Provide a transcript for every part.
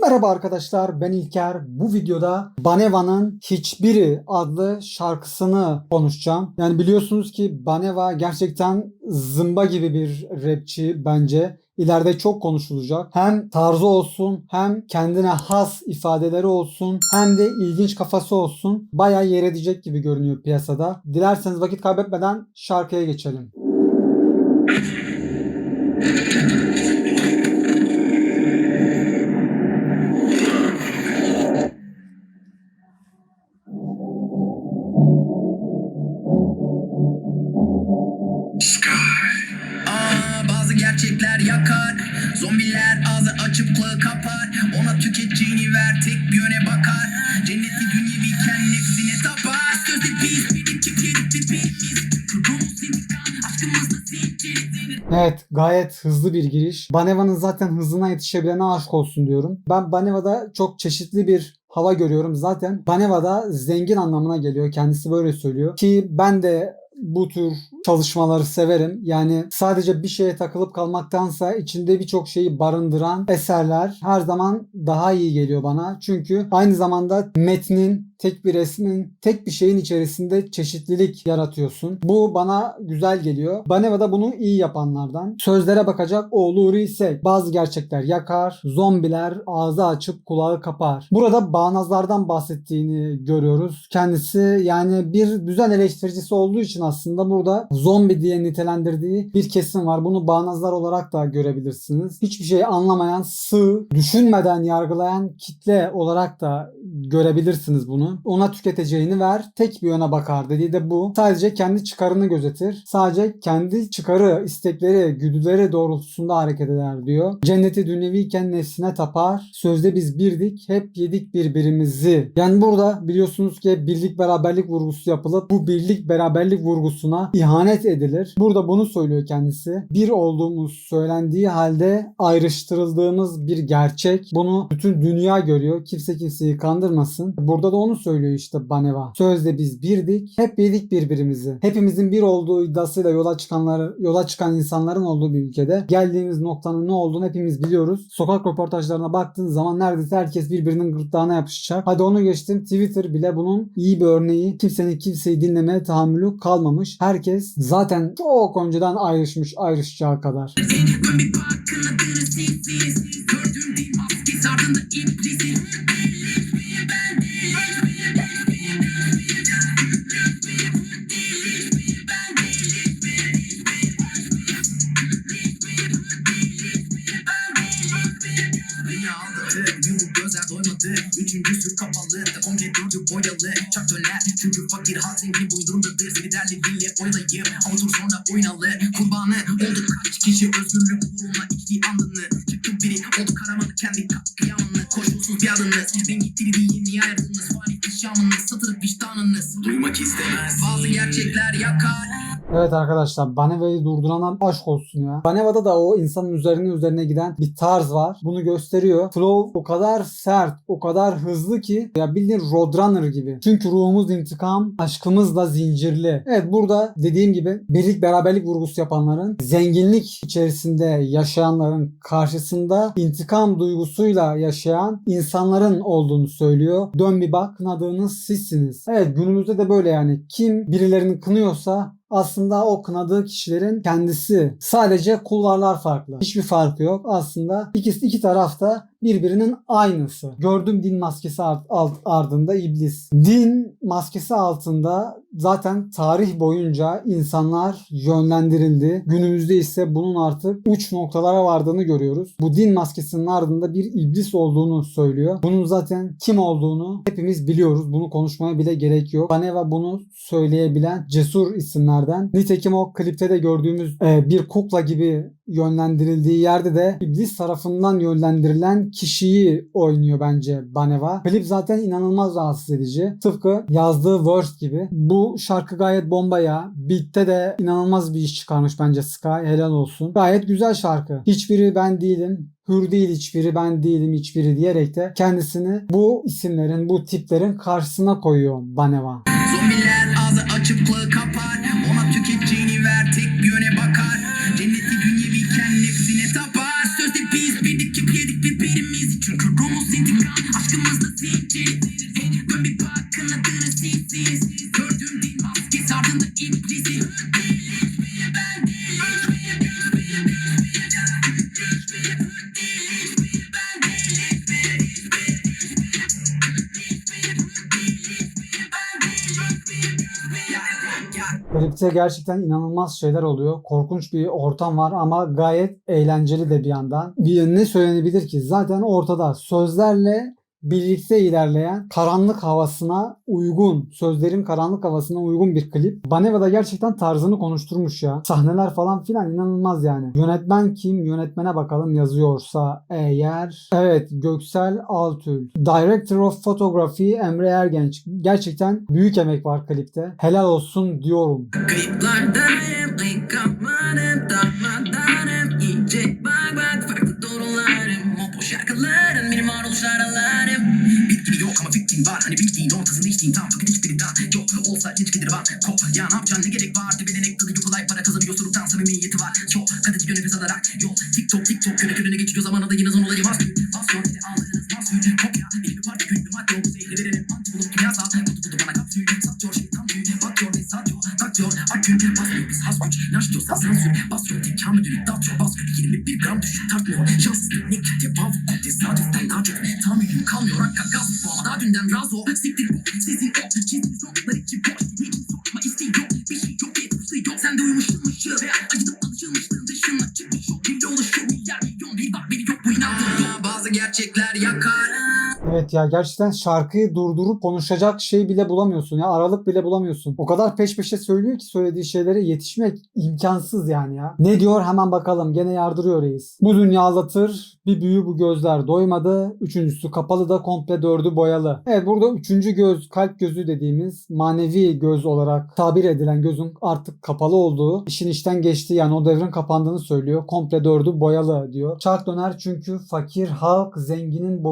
Merhaba arkadaşlar ben İlker. Bu videoda Baneva'nın Hiçbiri adlı şarkısını konuşacağım. Yani biliyorsunuz ki Baneva gerçekten zımba gibi bir rapçi bence. İleride çok konuşulacak. Hem tarzı olsun hem kendine has ifadeleri olsun hem de ilginç kafası olsun. Bayağı yer edecek gibi görünüyor piyasada. Dilerseniz vakit kaybetmeden şarkıya geçelim. Ona tüketeceğini ver tek yöne bakar Cenneti dünyeviyken nefsine tapar Sözde intikam aşkımızla zinciri Evet gayet hızlı bir giriş. Baneva'nın zaten hızına yetişebilene aşk olsun diyorum. Ben Baneva'da çok çeşitli bir hava görüyorum. Zaten Baneva'da zengin anlamına geliyor. Kendisi böyle söylüyor. Ki ben de bu tür çalışmaları severim. Yani sadece bir şeye takılıp kalmaktansa içinde birçok şeyi barındıran eserler her zaman daha iyi geliyor bana. Çünkü aynı zamanda metnin, tek bir resmin, tek bir şeyin içerisinde çeşitlilik yaratıyorsun. Bu bana güzel geliyor. Baneva da bunu iyi yapanlardan. Sözlere bakacak oğlu ise bazı gerçekler yakar, zombiler ağzı açıp kulağı kapar. Burada bağnazlardan bahsettiğini görüyoruz. Kendisi yani bir düzen eleştiricisi olduğu için aslında burada zombi diye nitelendirdiği bir kesim var. Bunu bağnazlar olarak da görebilirsiniz. Hiçbir şey anlamayan, sığ, düşünmeden yargılayan kitle olarak da görebilirsiniz bunu. Ona tüketeceğini ver, tek bir yöne bakar dediği de bu. Sadece kendi çıkarını gözetir. Sadece kendi çıkarı, istekleri, güdüleri doğrultusunda hareket eder diyor. Cenneti dünyeviyken nefsine tapar. Sözde biz birdik, hep yedik birbirimizi. Yani burada biliyorsunuz ki birlik beraberlik vurgusu yapılıp bu birlik beraberlik vurgusuna ihanet edilir. Burada bunu söylüyor kendisi. Bir olduğumuz söylendiği halde ayrıştırıldığımız bir gerçek. Bunu bütün dünya görüyor. Kimse kimseyi kandırmasın. Burada da onu söylüyor işte Baneva. Sözde biz birdik, hep yedik birbirimizi. Hepimizin bir olduğu iddiasıyla yola çıkanları, yola çıkan insanların olduğu bir ülkede geldiğimiz noktanın ne olduğunu hepimiz biliyoruz. Sokak röportajlarına baktığın zaman neredeyse herkes birbirinin gırtlağına yapışacak. Hadi onu geçtim. Twitter bile bunun iyi bir örneği. Kimsenin kimseyi dinlemeye tahammülü kalmamış. Herkes zaten çok önceden ayrışmış ayrışacağı kadar. Bir Üçüncüsü kapalı, takonca dördü boyalı Çak döner, çünkü fakir halk zengin boyun durumdadır Seni derli bile ama dur sonra oynalı. Kurbanı oldu kaç kişi özgürlük uğruna içtiği andını Çıktı biri, oldu karamalı kendi katliamını. Koşulsuz bir adınız, rengi diri değil niye ayrıldınız Fani yaşamınız, satırıp vicdanınız. Duymak istemez, bazı gerçekler yakar Evet arkadaşlar Baneva'yı durdurana aşk olsun ya. Baneva'da da o insanın üzerine üzerine giden bir tarz var. Bunu gösteriyor. Flow o kadar sert, o kadar hızlı ki ya bildiğin Roadrunner gibi. Çünkü ruhumuz intikam, aşkımız da zincirli. Evet burada dediğim gibi birlik beraberlik vurgusu yapanların zenginlik içerisinde yaşayanların karşısında intikam duygusuyla yaşayan insanların olduğunu söylüyor. Dön bir bak kınadığınız sizsiniz. Evet günümüzde de böyle yani. Kim birilerini kınıyorsa aslında o kınadığı kişilerin kendisi. Sadece kulvarlar farklı. Hiçbir farkı yok. Aslında ikisi iki tarafta birbirinin aynısı. Gördüm din maskesi ardında iblis. Din maskesi altında zaten tarih boyunca insanlar yönlendirildi. Günümüzde ise bunun artık uç noktalara vardığını görüyoruz. Bu din maskesinin ardında bir iblis olduğunu söylüyor. Bunun zaten kim olduğunu hepimiz biliyoruz. Bunu konuşmaya bile gerek yok. Baneva bunu söyleyebilen cesur isimlerden. Nitekim o klipte de gördüğümüz e, bir kukla gibi yönlendirildiği yerde de iblis tarafından yönlendirilen kişiyi oynuyor bence Baneva. Klip zaten inanılmaz rahatsız edici. Tıpkı yazdığı verse gibi. Bu şarkı gayet bomba ya. Beat'te de inanılmaz bir iş çıkarmış bence Sky. Helal olsun. Gayet güzel şarkı. Hiçbiri ben değilim. Hür değil hiçbiri ben değilim hiçbiri diyerek de kendisini bu isimlerin bu tiplerin karşısına koyuyor Baneva. Zombiler ağzı açıp kulağı Klipte gerçekten inanılmaz şeyler oluyor. Korkunç bir ortam var ama gayet eğlenceli de bir yandan. Bir ne söylenebilir ki? Zaten ortada sözlerle birlikte ilerleyen karanlık havasına uygun, sözlerin karanlık havasına uygun bir klip. Baneva da gerçekten tarzını konuşturmuş ya. Sahneler falan filan inanılmaz yani. Yönetmen kim? Yönetmene bakalım yazıyorsa eğer. Evet Göksel Altül. Director of Photography Emre Ergenç. Gerçekten büyük emek var klipte. Helal olsun diyorum. Kayıplardanım yok fikrin var. Hani bildiğin ortasını içtiğin tam Fakat hiçbiri daha yok. Olsa gelir bak. Kop ya ne yapacaksın ne gerek var? Tepelenek tadı yok kolay. Para kazanıyor Soruktan samimiyeti var. Çok kat ediyor nefes alarak Yol. TikTok TikTok Köle körüne geçiyor. Zaman adayınızın olayı var Basıyor beni aldığınız mahsul Kopya. Benim bir parça güllü madde oldu zehri verelim. Anti bulup kimyasal. Kutu kutu bana kapsül Satıyor şeytan tüy Batıyor ve satıyor Takıyor Akün Basmıyor biz has güç. İnanç diyorsa sansür Basıyor Tekan müdürü. Dağıtıyor Bas kötü 21 gram düşük Takmıyor Şanssızlık bak biri yok bu inandığım yok Bazı gerçekler yakar Evet ya gerçekten şarkıyı durdurup konuşacak şey bile bulamıyorsun ya. Aralık bile bulamıyorsun. O kadar peş peşe söylüyor ki söylediği şeylere yetişmek imkansız yani ya. Ne diyor hemen bakalım. Gene yardırıyor reis. Bu dünya aldatır. Bir büyü bu gözler doymadı. Üçüncüsü kapalı da komple dördü boyalı. Evet burada üçüncü göz kalp gözü dediğimiz manevi göz olarak tabir edilen gözün artık kapalı olduğu işin işten geçtiği yani o devrin kapandığını söylüyor. Komple dördü boyalı diyor. Çark döner çünkü fakir halk zenginin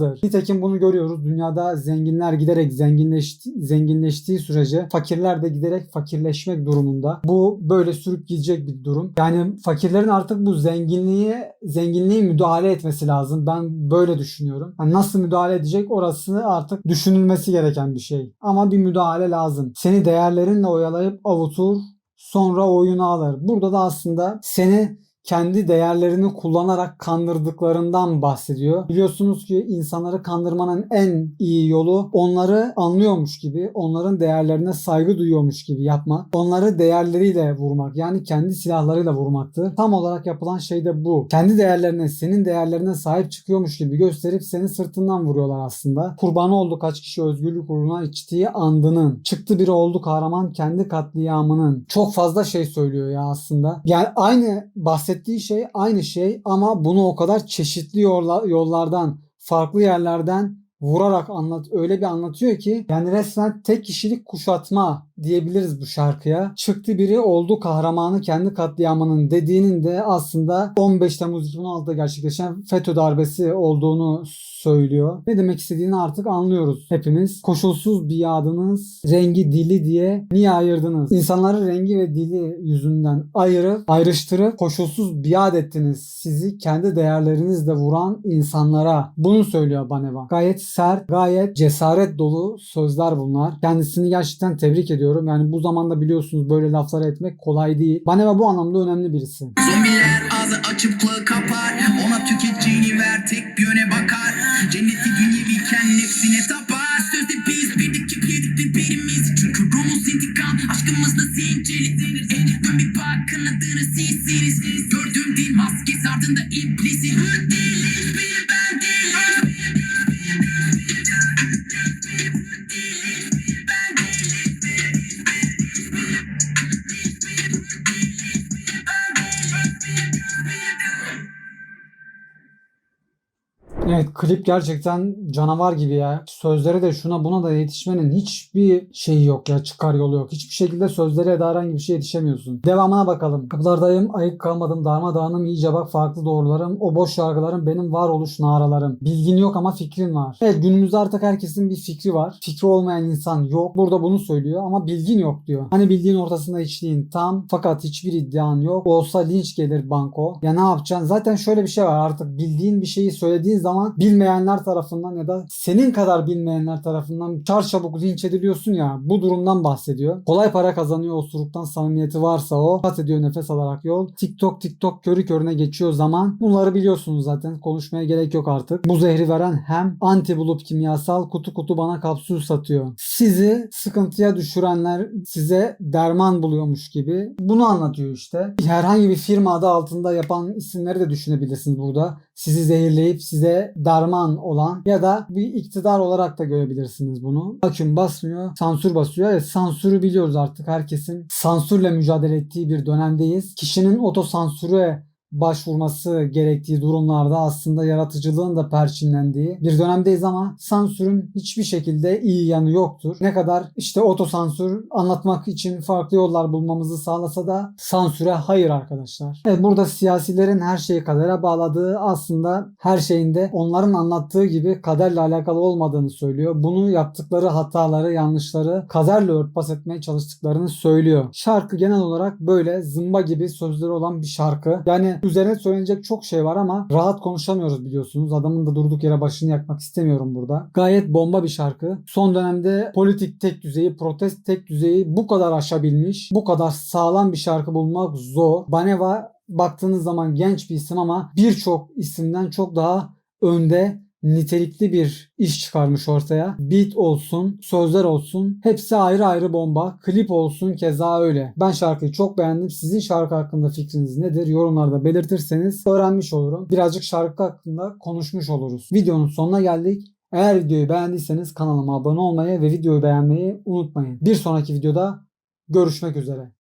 boyunduruğundadır. Nitekim bunu görüyoruz. Dünyada zenginler giderek zenginleşti, zenginleştiği sürece fakirler de giderek fakirleşmek durumunda. Bu böyle sürüp gidecek bir durum. Yani fakirlerin artık bu zenginliğe zenginliğe müdahale etmesi lazım. Ben böyle düşünüyorum. Yani nasıl müdahale edecek orası artık düşünülmesi gereken bir şey. Ama bir müdahale lazım. Seni değerlerinle oyalayıp avutur sonra oyunu alır. Burada da aslında seni kendi değerlerini kullanarak kandırdıklarından bahsediyor. Biliyorsunuz ki insanları kandırmanın en iyi yolu onları anlıyormuş gibi, onların değerlerine saygı duyuyormuş gibi yapmak. Onları değerleriyle vurmak. Yani kendi silahlarıyla vurmaktır. Tam olarak yapılan şey de bu. Kendi değerlerine, senin değerlerine sahip çıkıyormuş gibi gösterip seni sırtından vuruyorlar aslında. Kurbanı oldu kaç kişi özgürlük uğruna içtiği andının. Çıktı biri oldu kahraman kendi katliamının. Çok fazla şey söylüyor ya aslında. Yani aynı bahsettiği şey aynı şey ama bunu o kadar çeşitli yolla- yollardan, farklı yerlerden vurarak anlat öyle bir anlatıyor ki yani resmen tek kişilik kuşatma diyebiliriz bu şarkıya. Çıktı biri oldu kahramanı kendi katliamının dediğinin de aslında 15 Temmuz 2016'da gerçekleşen FETÖ darbesi olduğunu söylüyor. Ne demek istediğini artık anlıyoruz hepimiz. Koşulsuz biadınız rengi dili diye niye ayırdınız? İnsanları rengi ve dili yüzünden ayırıp ayrıştırıp koşulsuz biat ettiniz. Sizi kendi değerlerinizle vuran insanlara. Bunu söylüyor Baneva. Gayet sert, gayet cesaret dolu sözler bunlar. Kendisini gerçekten tebrik ediyorum. Yani bu zamanda biliyorsunuz böyle laflar etmek kolay değil. Baneva bu anlamda önemli birisi. Zombiler ağzı açıp kulağı kapar. Ona tüketeceğini ver tek bir yöne bakar. Cenneti dünyeviyken nefsine tapar. Sözde biz birlik yedik birbirimiz Çünkü rumuz intikam aşkımızda zincirli Dön bir bak kanadını silsiniz Gördüğüm değil maskesi ardında iblisi klip gerçekten canavar gibi ya. Sözleri de şuna buna da yetişmenin hiçbir şeyi yok ya. Çıkar yolu yok. Hiçbir şekilde sözlere de herhangi bir şey yetişemiyorsun. Devamına bakalım. Kapılardayım, ayık kalmadım, darmadağınım, iyice bak farklı doğrularım. O boş yargılarım benim varoluş naralarım. Bilgin yok ama fikrin var. Evet günümüzde artık herkesin bir fikri var. Fikri olmayan insan yok. Burada bunu söylüyor ama bilgin yok diyor. Hani bildiğin ortasında içtiğin tam fakat hiçbir iddian yok. Olsa linç gelir banko. Ya ne yapacaksın? Zaten şöyle bir şey var artık bildiğin bir şeyi söylediğin zaman zaman bilmeyenler tarafından ya da senin kadar bilmeyenler tarafından çarçabuk linç ediliyorsun ya bu durumdan bahsediyor. Kolay para kazanıyor osuruktan samimiyeti varsa o. Kat ediyor nefes alarak yol. TikTok TikTok körü körüne geçiyor zaman. Bunları biliyorsunuz zaten. Konuşmaya gerek yok artık. Bu zehri veren hem anti bulup kimyasal kutu kutu bana kapsül satıyor. Sizi sıkıntıya düşürenler size derman buluyormuş gibi. Bunu anlatıyor işte. Herhangi bir firma adı altında yapan isimleri de düşünebilirsiniz burada. Sizi zehirleyip size derman olan ya da bir iktidar olarak da görebilirsiniz bunu. Bakın basmıyor, sansür basıyor. Evet sansürü biliyoruz artık. Herkesin sansürle mücadele ettiği bir dönemdeyiz. Kişinin otosansüre başvurması gerektiği durumlarda aslında yaratıcılığın da perçinlendiği bir dönemdeyiz ama sansürün hiçbir şekilde iyi yanı yoktur. Ne kadar işte otosansür anlatmak için farklı yollar bulmamızı sağlasa da sansüre hayır arkadaşlar. Evet burada siyasilerin her şeyi kadere bağladığı aslında her şeyinde onların anlattığı gibi kaderle alakalı olmadığını söylüyor. Bunu yaptıkları hataları, yanlışları kaderle örtbas etmeye çalıştıklarını söylüyor. Şarkı genel olarak böyle zımba gibi sözleri olan bir şarkı. Yani üzerine söylenecek çok şey var ama rahat konuşamıyoruz biliyorsunuz. Adamın da durduk yere başını yakmak istemiyorum burada. Gayet bomba bir şarkı. Son dönemde politik tek düzeyi, protest tek düzeyi bu kadar aşabilmiş, bu kadar sağlam bir şarkı bulmak zor. Baneva baktığınız zaman genç bir isim ama birçok isimden çok daha önde nitelikli bir iş çıkarmış ortaya. Beat olsun, sözler olsun hepsi ayrı ayrı bomba. Klip olsun keza öyle. Ben şarkıyı çok beğendim. Sizin şarkı hakkında fikriniz nedir? Yorumlarda belirtirseniz öğrenmiş olurum. Birazcık şarkı hakkında konuşmuş oluruz. Videonun sonuna geldik. Eğer videoyu beğendiyseniz kanalıma abone olmayı ve videoyu beğenmeyi unutmayın. Bir sonraki videoda görüşmek üzere.